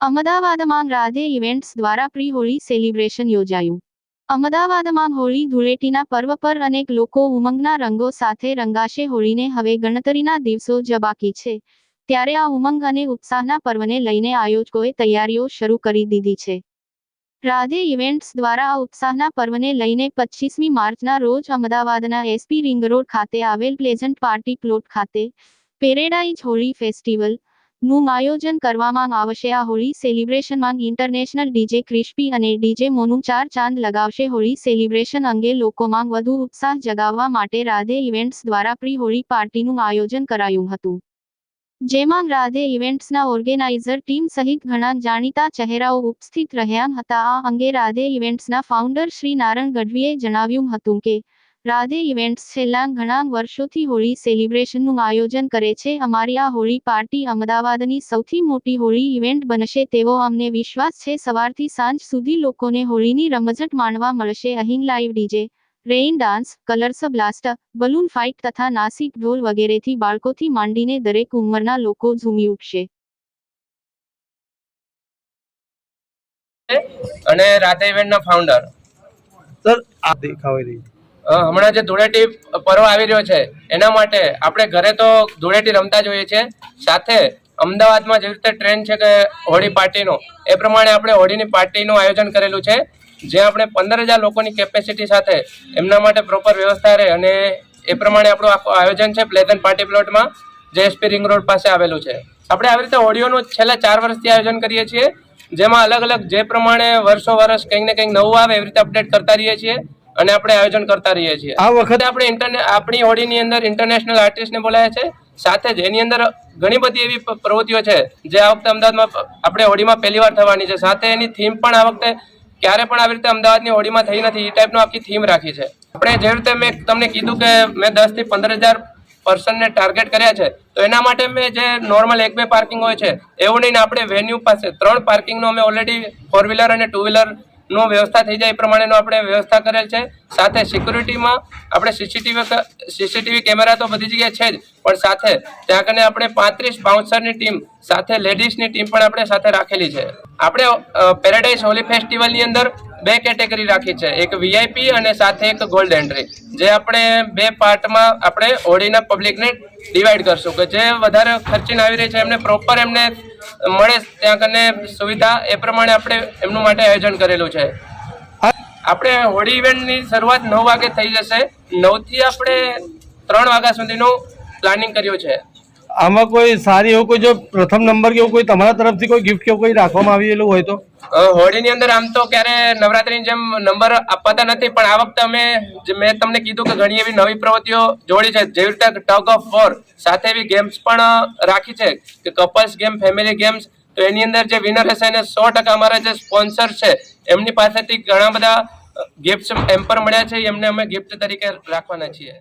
અમદાવાદમાં રાધે ઇવેન્ટ્સ દ્વારા pre Holi celebration યોજાયું. અમદાવાદમાં હોળી ધૂળેટીના પર્વ પર અનેક લોકો ઉમંગના રંગો સાથે રંગાશે. હોળીને હવે ગણતરીના દિવસો જ બાકી છે. ત્યારે આ ઉમંગ અને ઉત્સાહના પર્વને લઈને આયોજકોએ તૈયારીઓ શરૂ કરી દીધી છે. રાધે ઇવેન્ટ્સ દ્વારા આ ઉત્સાહના પર્વને લઈને પચીસમી માર્ચના રોજ અમદાવાદના એસપી રિંગ રોડ ખાતે આવેલ પ્લેઝન્ટ પાર્ટી પ્લોટ ખાતે પેરેડાઇઝ હોળી ફેસ્ટિવલ નું આયોજન કરવામાં આવશે. આ હોળી સેલિબ્રેશનમાં ઇન્ટરનેશનલ ડીજે ક્રિસ્પી અને ડીજે મોનું ચાર ચાંદ લગાવશે. હોળી સેલિબ્રેશન અંગે લોકોમાં વધુ ઉત્સાહ જગાવવા માટે રાધે ઇવેન્ટ્સ દ્વારા પ્રી હોળી પાર્ટીનું આયોજન કરાયું હતું. જેમાં રાધે ઇવેન્ટ્સના ઓર્ગેનાઇઝર ટીમ સહિત ઘણા જાણીતા ચહેરાઓ ઉપસ્થિત રહ્યા હતા. આ અંગે રાધે ઇવેન્ટ્સના ફાઉન્ડર શ્રી નારણ ગઢવીએ જણાવ્યું હતું કે રાધે ઇવેન્ટ્સ છેલ્લા ઘણા વર્ષોથી હોળી સેલિબ્રેશનનું આયોજન કરે છે. અમારી આ હોળી પાર્ટી અમદાવાદની સૌથી મોટી હોળી ઇવેન્ટ બનશે તેવો અમને વિશ્વાસ છે. સવારથી સાંજ સુધી લોકોને હોળીની રમઝટ માણવા મળશે. અહીં live DJ rain dance colours blast balloon fight તથા નાસિક ઢોલ વગેરેથી બાળકોથી માંડીને દરેક ઉંમરના લોકો ઝૂમી ઉઠશે. અને રાતે ઇવેન્ટના ફાઉન્ડર સર આ દેખાવી રહી હમણાં જે ધૂળેટી પર્વ આવી રહ્યો છે, એના માટે આપણે ઘરે તો ધૂળેટી રમતા જોઈએ છે સાથે અમદાવાદમાં જેવી રીતે ટ્રેન્ડ છે કે હોળી પાર્ટીનો, એ પ્રમાણે આપણે હોળીની પાર્ટીનું આયોજન કરેલું છે, જે આપણે પંદર હજાર લોકોની કેપેસિટી સાથે એમના માટે પ્રોપર વ્યવસ્થા રહે અને એ પ્રમાણે આપણું આખું આયોજન છે પ્લેટન પાર્ટી પ્લોટમાં, જે એસપી રિંગ રોડ પાસે આવેલું છે. આપણે આવી રીતે હોળીઓનું છેલ્લા ચાર વર્ષથી આયોજન કરીએ છીએ, જેમાં અલગ અલગ જે પ્રમાણે વર્ષો વર્ષ કંઈક ને કંઈક નવું આવે એવી રીતે અપડેટ કરતા રહીએ છીએ. અને આપણે આયોજન કરતા રહીએ છીએ. આ વખતે આપણે ઇન્ટરને આપણી હોળીની અંદર ઇન્ટરનેશનલ આર્ટિસ્ટને બોલાયા છે. સાથે જ એની અંદર ઘણી બધી એવી પ્રવૃત્તિઓ છે જે આ વખતે અમદાવાદમાં આપણે હોળીમાં પહેલી વાર થવાની છે. સાથે એની થીમ પણ આ વખતે ક્યારે પણ આવી રીતે અમદાવાદની હોળીમાં થઈ નથી એ ટાઈપનો આખી થીમ રાખી છે. આપણે જે રીતે મેં તમને કીધું કે મેં દસથી પંદર હજાર પર્સનને ટાર્ગેટ કર્યા છે તો એના માટે મેં જે નોર્મલ એક બે પાર્કિંગ હોય છે એવું નહીં આપણે વેન્યુ પાસે ત્રણ પાર્કિંગનો અમે ઓલરેડી ફોર વ્હીલર અને ટુ વ્હીલર નો વ્યવસ્થા થઈ જાય એ પ્રમાણેનો આપણે વ્યવસ્થા કરેલ છે. સાથે સિક્યુરિટીમાં આપણે સીસીટીવી સીસીટીવી કેમેરા તો બધી જગ્યાએ છે જ, પણ સાથે ત્યાં કને આપણે પાંત્રીસ બાઉન્સરની ટીમ સાથે લેડીઝની ટીમ પણ આપણે સાથે રાખેલી છે. આપણે પેરાડાઇઝ હોલી ફેસ્ટિવલની અંદર બે કેટેગરી રાખી છે. એક વીઆઈપી અને સાથે એક ગોલ્ડ એન્ટ્રી જે આપણે બે પાર્ટમાં આપણે હોળીના પબ્લિકને ડિવાઈડ કરશું કે જે વધારે ખર્ચીને આવી રહી છે, એમને પ્રોપર એમને મળે ત્યાં કને સુવિધા એ પ્રમાણે આપણે એમનું માટે આયોજન કરેલું છે. આપણે હોળી ઇવેન્ટની શરૂઆત નવ વાગે થઈ જશે. નવથી આપણે ત્રણ વાગ્યા સુધીનું પ્લાનિંગ કર્યું છે. આમાં કોઈ સારી એવું કોઈ જો પ્રથમ નંબર કે એવું કોઈ તમારા તરફથી કોઈ ગિફ્ટ કે કોઈ રાખવામાં આવેલું હોય તો? હોળીની અંદર આમ તો ક્યારે નવરાત્રીની જેમ નંબર અપાતા નથી, પણ આ વખતે અમે મેં તમને કીધું કે ઘણી એવી નવી પ્રવૃત્તિઓ જોડી છે, જેવી રીતે ટગ ઓફ વોર, સાથે એવી ગેમ્સ પણ રાખી છે, કે કપલ્સ ગેમ, ફેમિલી ગેમ્સ, તો એની અંદર જે વિનર હશે એને સો ટકા અમારા જે સ્પોન્સર છે, એમની પાસેથી ઘણા બધા ગિફ્ટ એમ્પર મળ્યા છે, એમને અમે ગિફ્ટ તરીકે રાખવાના છીએ.